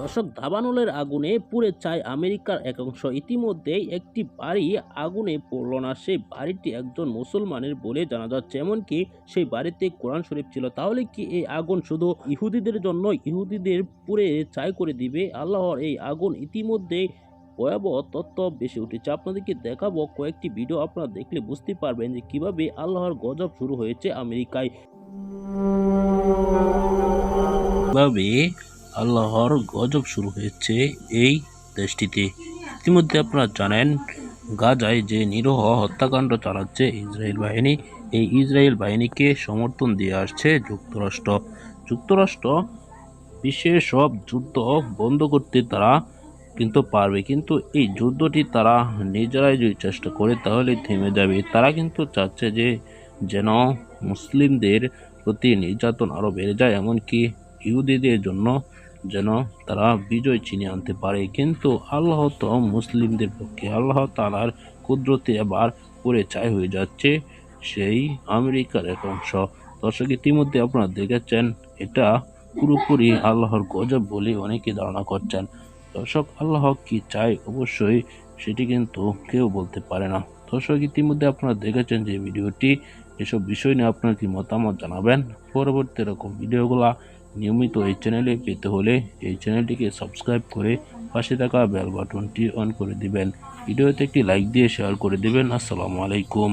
দর্শক দাবানলের আগুনে পুড়ে চায় আমেরিকার এক অংশ। ইতিমধ্যেই একটি বাড়ি আগুনে পড়ল না। সেই বাড়িটি একজন মুসলমানের বলে জানা যাচ্ছে। এমনকি সেই বাড়িতে কোরআন শরীফ ছিল। তাহলে কি এই আগুন শুধু ইহুদিদের জন্য? ইহুদিদের পুড়ে চায় করে দিবে? আল্লাহর এই আগুন ইতিমধ্যেই ভয়াবহ তত্ত্ব বেশি উঠেছে। আপনাদেরকে দেখাবো কয়েকটি ভিডিও। আপনারা দেখলে বুঝতে পারবেন যে কীভাবে আল্লাহর গজব শুরু হয়েছে আমেরিকায়। আল্লাহর গজব শুরু হয়েছে এই দেশটিতে। ইতিমধ্যে আপনারা জানেন, গাজায় যে নিরহ হত্যাকাণ্ড চালাচ্ছে ইসরায়েল বাহিনী, এই ইসরায়েল বাহিনীকে সমর্থন দিয়ে আসছে যুক্তরাষ্ট্র। যুক্তরাষ্ট্র বিশ্বের সব যুদ্ধ বন্ধ করতে তারা কিন্তু পারবে, কিন্তু এই যুদ্ধটি তারা নিজেরাই যদি চেষ্টা করে তাহলে থেমে যাবে। তারা কিন্তু চাচ্ছে যে যেন মুসলিমদের প্রতি নির্যাতন আরও বেড়ে যায়, এমনকি ইহুদিদের জন্য যেন তারা বিজয় চিনিয়ে আনতে পারে। কিন্তু আল্লাহ তো মুসলিমদের পক্ষে আল্লাহ তালার কুদরতে আবার পুরে চাই হয়ে যাচ্ছে সেই আমেরিকার এক অংশ। দর্শক, ইতিমধ্যে আপনারা দেখেছেন, এটা পুরোপুরি আল্লাহর গজব বলে অনেকে ধারণা করছেন। দর্শক, আল্লাহ কি চায়? অবশ্যই সেটি কিন্তু কেউ বলতে পারে না। দর্শক, ইতিমধ্যে আপনারা দেখেছেন যে ভিডিওটি। এসব বিষয় নিয়ে আপনার কি মতামত জানাবেন? পরবর্তী এরকম ভিডিওগুলা নিয়মিত এই চ্যানেলে পেতে হলে এই চ্যানেলটিকে সাবস্ক্রাইব করে পাশে থাকা বেল বাটনটি অন করে দিবেন। ভিডিওতে একটি লাইক দিয়ে শেয়ার করে দেবেন। আসসালামু আলাইকুম।